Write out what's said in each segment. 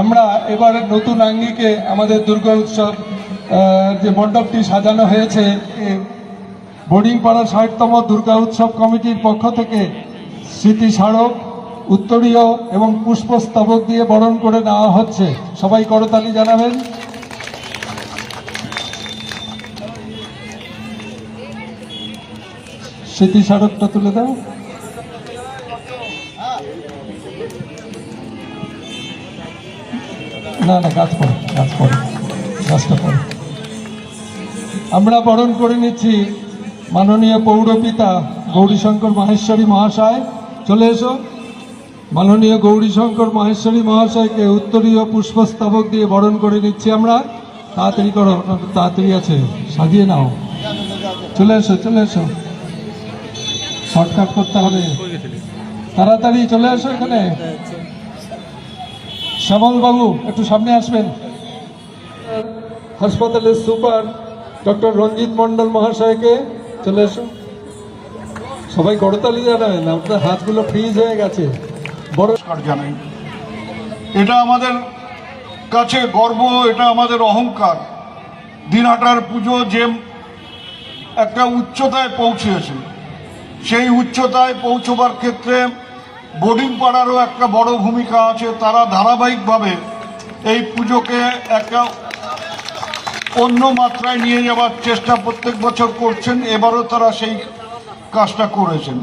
আমরা এবার নতুন আঙ্গিকে আমাদের দুর্গা উৎসব যে মণ্ডপটি সাজানো হয়েছে বোর্ডিং পাড়ার ষাটতম দুর্গা উৎসব কমিটির পক্ষ থেকে স্মৃতি স্মারক, উত্তরীয় এবং পুষ্পস্তবক দিয়ে বরণ করে নেওয়া হচ্ছে। সবাই করতালি জানাবেন। স্মৃতি স্মারকটা তুলে দাও। না না গাছ পড়ে গাছ পড়ে গাছটা পড়ে আমরা বরণ করে নিচ্ছি মাননীয় পৌরপিতা গৌরীশঙ্কর মাহেশ্বরী মহাশয়। চলে এসো। মাননীয় গৌরীশঙ্কর মাহেশ্বরী মহাশয়কে উত্তরীয় পুষ্পস্তবক দিয়ে বরণ করে নিচ্ছি আমরা। তাড়াতাড়ি করো, তাড়াতাড়ি আছে, সাজিয়ে নাও। চলে এসো চলে এসো। শর্টকাট করতে হবে। তাড়াতাড়ি চলে এসো এখানে। শ্যামল বাবু, একটু সামনে আসবেন। হাসপাতালের সুপার, ডক্টর রঞ্জিত মন্ডল মহাশয়কে চলে এসো সবাই করতালি জানাবেন, আপনার হাতগুলো ফ্রিজ হয়ে গেছে। বড় জানাই। এটা আমাদের কাছে গর্ব, এটা আমাদের অহংকার। দিন দিনহাটার পুজো যে একটা উচ্চতায় পৌঁছেছে, সেই উচ্চতায় পৌঁছবার ক্ষেত্রে বোর্ডিং পাড়ারও একটা বড় ভূমিকা আছে। তারা ধারাবাহিকভাবে এই পুজোকে একটা অন্য মাত্রায় নিয়ে যাওয়ার চেষ্টা প্রত্যেক বছর করছেন। এবারও তারা সেই কাজটা করেছেন।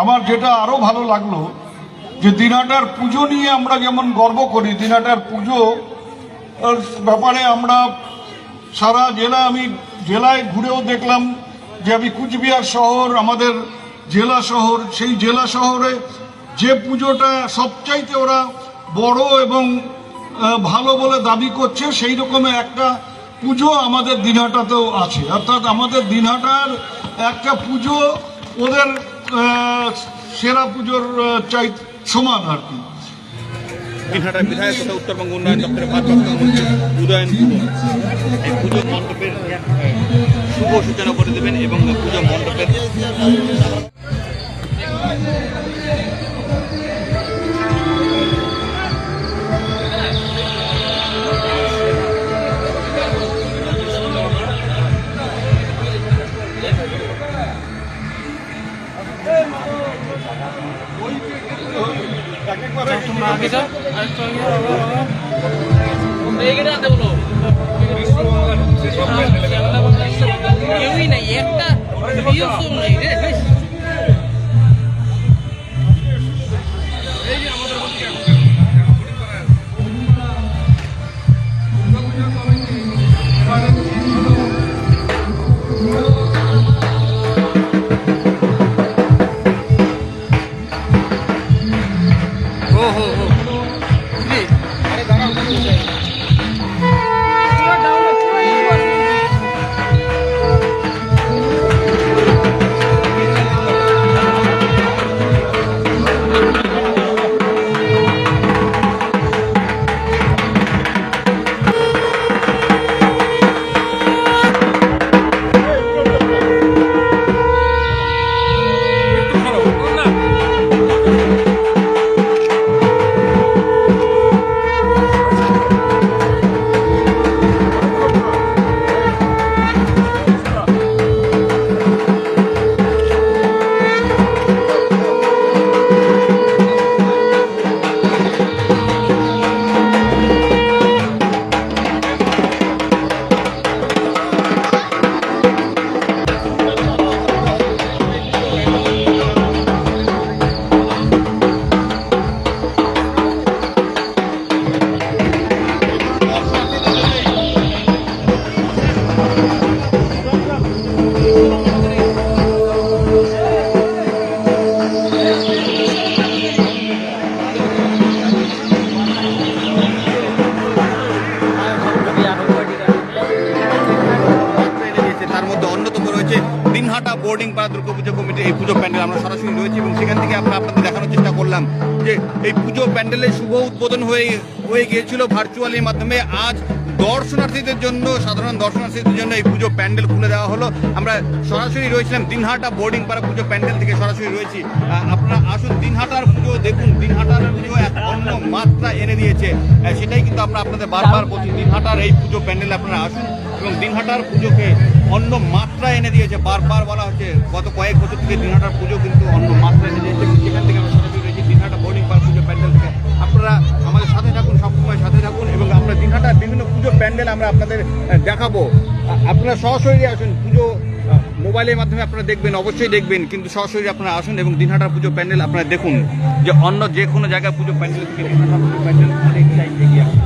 আমার যেটা আরও ভালো লাগল যে দিনহাটার পুজো নিয়ে আমরা যেমন গর্ব করি দিনহাটার পুজো ব্যাপারে আমরা সারা জেলা, আমি জেলায় ঘুরেও দেখলাম যে আমি কুচবিহার শহর, আমাদের জেলা শহর, সেই জেলা শহরে যে পুজোটা সবচাইতে ওরা বড় এবং ভালো বলে দাবি করছে, সেই রকমের একটা পুজো আমাদের দিনহাটাতেও আছে। অর্থাৎ আমাদের দিনহাটার একটা পুজো ওদের সেরা পুজোর চাই, সমান আর কি। দিনহাটার বিধায়ক তথা উত্তরবঙ্গ উন্নয়ন দপ্তরের ভারপ্রাপ্ত শুভ সূচনা করে দেবেন এবং পুজো মণ্ডপের কেউই দিনহাটা বোর্ডিং পাড়া দুর্গা পুজো কমিটি এই পুজো প্যান্ডেল আমরা সরাসরি রয়েছি এবং সেখান থেকে আমরা আপনাদের দেখানোর চেষ্টা করলাম যে এই পুজো প্যান্ডেলের শুভ উদ্বোধন হয়ে হয়ে গিয়েছিল ভার্চুয়ালির মাধ্যমে। আজ দর্শনার্থীদের জন্য, সাধারণ দর্শনার্থীদের জন্য এই পুজো প্যান্ডেল খুলে দেওয়া হলো। আমরা সরাসরি রয়েছিলাম দিনহাটা বোর্ডিং পাড়া পুজো প্যান্ডেল থেকে সরাসরি রয়েছি। আপনারা আসুন, দিনহাটার পুজো দেখুন। দিনহাটার পুজো এক অন্য মাত্রা এনে দিয়েছে। সেটাই কিন্তু আমরা আপনাদের বারবার বলছি, দিনহাটার এই পুজো প্যান্ডেলে আপনারা আসুন এবং দিনহাটার পুজোকে অন্য মাত্রা এনে দিয়েছে। বারবার বলা হচ্ছে, গত কয়েক বছর থেকে দিনহাটার পুজো কিন্তু অন্য মাত্রা এনে দিয়েছে সেখান থেকে আমরা সরাসরি রয়েছি দিনহাটা বোর্ডিং পাড়া পুজো প্যান্ডেল থেকে। আপনারা আমাদের সাথে থাকুন, সবসময় সাথে থাকুন এবং আমরা দিনহাটার বিভিন্ন পুজো প্যান্ডেল আমরা আপনাদের দেখাবো। আপনারা সরাসরি আসুন, পুজো মোবাইলের মাধ্যমে আপনারা দেখবেন, অবশ্যই দেখবেন, কিন্তু সরাসরি আপনারা আসুন এবং দিনহাটার পুজো প্যান্ডেল আপনারা দেখুন যে অন্য যে কোনো জায়গায় পুজো প্যান্ডেল থেকে দিনহাটার পুজো প্যান্ডেল অনেকটাই আছে।